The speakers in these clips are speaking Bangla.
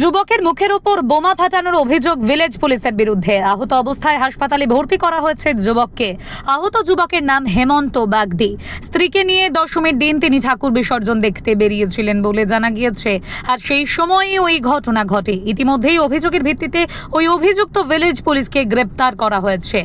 যুবকের মুখের ওপর বোমা ফাটানোর অভিযোগ ভিলেজ পুলিশের বিরুদ্ধে। আহত অবস্থায় হাসপাতালে ভর্তি করা হয়েছে যুবককে। আহত যুবকের নাম হেমন্ত বাগদি। স্ত্রীকে নিয়ে দশমীর দিন তিনি ঠাকুর বিসর্জন দেখতে বেরিয়েছিলেন বলে জানা গিয়েছে। আর সেই সময়ই ওই ঘটনা ঘটে। ইতিমধ্যেই অভিযোগের ভিত্তিতে ওই অভিযুক্ত ভিলেজ পুলিশকে গ্রেপ্তার করা হয়েছে।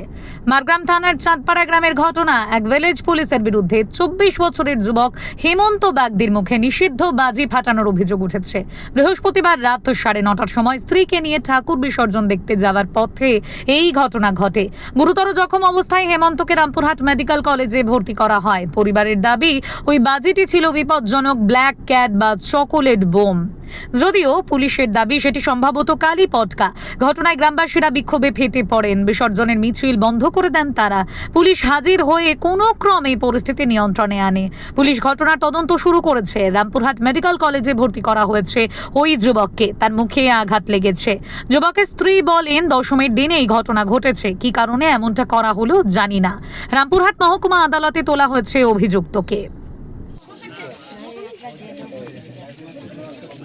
মারগ্রাম থানার চাঁদপাড়া গ্রামের ঘটনা। এক ভিলেজ পুলিশের বিরুদ্ধে চব্বিশ বছরের যুবক হেমন্ত বাগদির মুখে নিষিদ্ধ বাজি ফাটানোর অভিযোগ উঠেছে। বৃহস্পতিবার রাত সাড়ে নটার সময় স্ত্রীকে নিয়ে ঠাকুর বিসর্জন দেখতে যাওয়ার পথে এই ঘটনা ঘটে। গুরুতর জখম অবস্থায় হেমন্তকে রামপুরহাট মেডিকেল কলেজে ভর্তি করা হয়। পরিবারের দাবি, ওই বাজিটি ছিল বিপজ্জনক ব্ল্যাক ক্যাট বা চকোলেট বোম। যদিও পুলিশের দাবি সেটি সম্ভবত কালী পটকা। ঘটনায় গ্রামবাসীরা বিক্ষোভে ফেটে পড়েন। বিসর্জনের মিছিল বন্ধ করে দেন তারা। পুলিশ হাজির হয়ে কোনো ক্রমে পরিস্থিতি নিয়ন্ত্রণে আনে। পুলিশ ঘটনার তদন্ত শুরু করেছে। রামপুরহাট মেডিকেল কলেজে ভর্তি করা হয়েছে ওই যুবককে। তার মুখে আঘাত লেগেছে। যুবকের স্ত্রী বলেন দশমীর দিনে এই ঘটনা ঘটেছে। কি কারণে এমনটা করা হলো জানি না। রামপুরহাট মহকুমা আদালতে তোলা হয়েছে অভিযুক্তকে।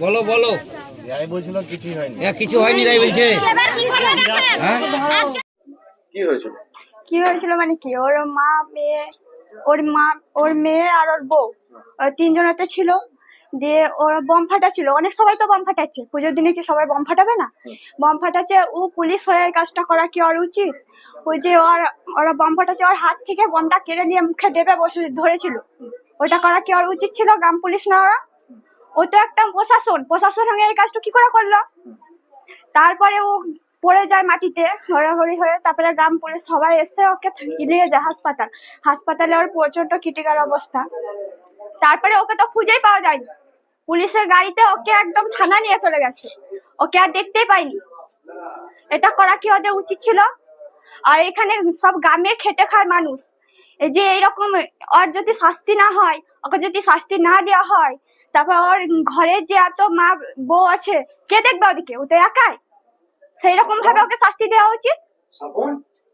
বলো বলো। বলছিল হয়নি। কিছু হয়নি তাই বলছে। হ্যাঁ? কি হয়েছিল? কি হয়েছিল মানে কি? ওর মা মেয়ে ওর মা ওর মেয়ে আর ওর বউ। তিনজনেতে ছিল। দিয়ে ওরা বম ফাটাচ্ছিল। অনেক সবাই তো বম ফাটাচ্ছে। পুজোর দিনে কি সবাই বম ফাটাবে না? বম ফাটাচ্ছে ও পুলিশ হয়ে এই কাজটা করা কি ওর উচিত? ওই যে ওর ওরা বম ফাটাচ্ছে ওর হাত থেকে বমটা কেড়ে নিয়ে মুখে দেবে বসে ধরেছিল। ওটা করা কি ওর উচিত ছিল গ্রাম পুলিশ না ওরা? ও তো একটা প্রশাসন প্রশাসন হয়ে এই কাজটা কি করে করল? তারপরে ও পড়ে যায় মাটিতে, হড়াহড়ি হয়ে, তারপরে গ্রাম পুলিশ সবাই এসে ওকে নিয়ে যায় হাসপাতাল। হাসপাতালে ওর প্রচণ্ড ক্রিটিক্যাল অবস্থা। তারপরে ওকে তো খুঁজেই পাওয়া যায়নি। পুলিশের গাড়িতে ওকে একদম থানা নিয়ে চলে গেছে। ওকে আর দেখতেই পাইনি। এটা করা কি ওদের উচিত ছিল? আর এখানে সব গ্রামে খেটে খায় মানুষ। এই যে এইরকম, ওর যদি শাস্তি না হয়, ওকে যদি শাস্তি না দেওয়া হয় তারপর ওর ঘরে যে এত মা বউ আছে কে দেখবে ওদিকে? ও তো একাই। সেই রকম ভাবে ওকে শাস্তি দেওয়া উচিত।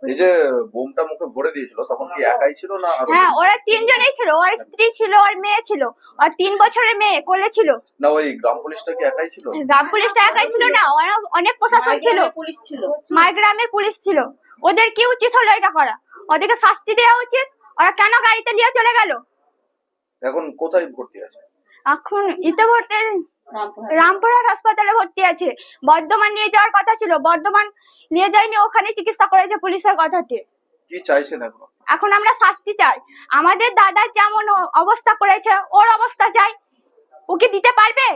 এই যে বোমটা মুখে ভরে দিয়েছিল তখন কি একাই ছিল না হ্যাঁ ওরা তিনজনেই ছিল। ওর স্ত্রী ছিল ওর মেয়ে ছিল। আর তিন বছরের মেয়ে কোলে ছিল। না ওই গ্রাম পুলিশটা কি একাই ছিল? গ্রাম পুলিশটা একাই ছিল না ওরা অনেক প্রশাসন ছিল। পুলিশ ছিল। মার গ্রামের পুলিশ ছিল। ওদের কি উচিত হলো এটা করা? ওদেরকে শাস্তি দেওয়া উচিত? ওরা কেন গাড়িতে নিয়ে চলে গেল? এখন কোথায় ভর্তি আছে? এখন ইতে ভর্তি রামপুরহাট। হাসপাতালে ভর্তি আছে। বর্ধমান নিয়ে যাওয়ার কথা ছিল। বর্ধমান নিয়ে যায়নি ওখানে চিকিৎসা করেছে পুলিশের কথাতে। কি চাইছেন এখন? এখন আমরা শাস্তি চাই। আমাদের দাদার যেমন অবস্থা করেছে ওর অবস্থা চাই। ওকে দিতে পারবে?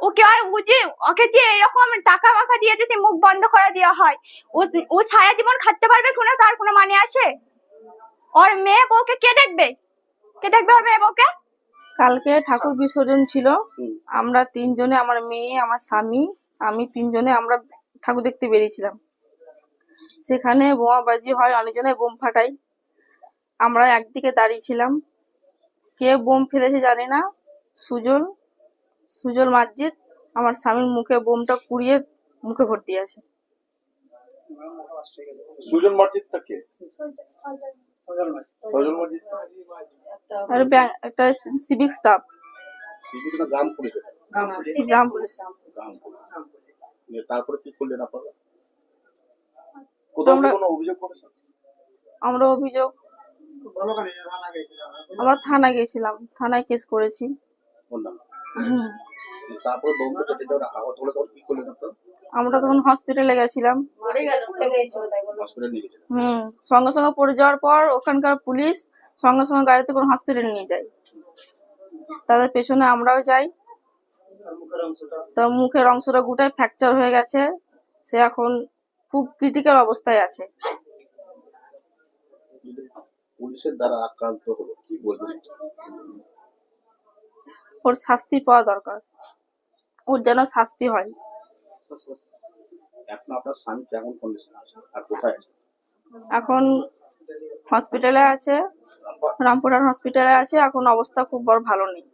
ওকে আর ও যে ওকে যে এরকম টাকা মাকা দিয়ে যদি মুখ বন্ধ করে দেওয়া হয় ও ও সারা জীবন খাটতে পারবে কোনো? তার কোনো মানে আছে? ওর মেয়ে বউকে কে দেখবে? কে দেখবে ওর মেয়ে বউকে? কালকে ঠাকুর বিসর্জন ছিল। আমরা তিনজনে আমার মেয়ে আমার স্বামী আমি তিনজনে আমরা ঠাকুর দেখতে বেরিয়েছিলাম। সেখানে বোমাবাজি হয় অনেকজনে বোম ফাটাই আমরা একদিকে দাঁড়িয়েছিলাম কে বোম ফেলেছে জানি না। সুজল সুজল মার্জিত আমার স্বামীর মুখে বোমটা কুড়িয়ে মুখে ভর্তি আছে। মসজিদটা কে? সজল মসজিদ আর একটা সিভিক স্টাফ সিভিকটা গ্রাম পুলিশ। গ্রাম পুলিশ। গ্রাম পুলিশ। তারপরে কি করলেন আপনারা? কোথাও আমরা- কোনো অভিযোগ করেছেন? আমরা অভিযোগ আমরা থানা গেছিলাম। থানায় কেস করেছি। তারপরে আমরা তখন হসপিটালে গেছিলাম। হুম। সঙ্গে সঙ্গে পড়ে যাওয়ার পর ওখানকার পুলিশ সঙ্গে সঙ্গে গাড়িতে করে হসপিটালে নিয়ে যায় তাদের পেছনে আমরাও যাই। তার মুখের অংশটা গোটাই ফ্র্যাকচার হয়ে গেছে। সে এখন খুব ক্রিটিক্যাল অবস্থায় আছে। পুলিশের দ্বারা আক্রান্ত হলো কি বলবেন? ওর শাস্তি পাওয়া দরকার। ওর যেন শাস্তি হয়। এখন আপনার স্বামী কেমন কন্ডিশন আছে? আর কোথায় আছে? এখন হসপিটালে আছে রামপুরহাট হসপিটালে আছে এখন অবস্থা খুব বড় ভালো নেই।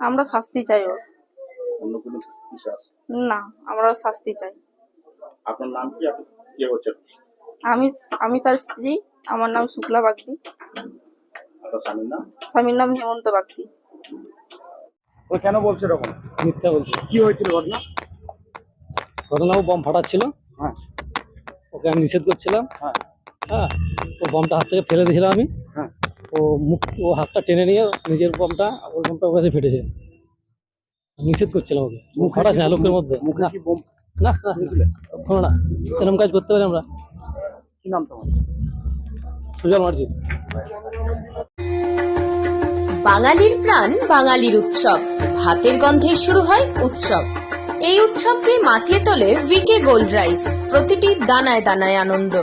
আমরা শাস্তি চাই ওর। বিশ্বাস না আমরা শাস্তি চাই। আপনার নাম কি? আপনি কে হচ্ছেন? আমি আমি তার স্ত্রী আমার নাম শুক্লা বাগদি। আপনার স্বামীর নাম? স্বামীর নাম হেমন্ত বাগদি। ও কেন বলছে এরকম? মিথ্যা বলছি। কি হয়েছিল ঘটনা? ঘটনা ও বম ফাটাচ্ছিল হ্যাঁ। ওকে আমি নিষেধ করছিলাম। হ্যাঁ। হ্যাঁ ও বমটা হাত থেকে ফেলে দিয়েছিলাম আমি। হ্যাঁ। ও মুখ ও হাতটা টেনে নিয়ে নিজের বমটা ওর বমটা ওর কাছে ফেটেছে নিষেধ করছিলাম ওকে। মুখ ফাটাচ্ছে না লোকের মধ্যে। মুখে না। না না না। এরকম কাজ করতে পারি আমরা। কি নাম তোমার? সুজল মার্জি বাঙালির প্রাণ বাঙালির উৎসব। ভাতের গন্ধে শুরু হয় উৎসব। এই উৎসবকে মাতিয়ে তোলে ভিকে গোল্ড রাইস। প্রতিটি দানায় দানায় আনন্দ।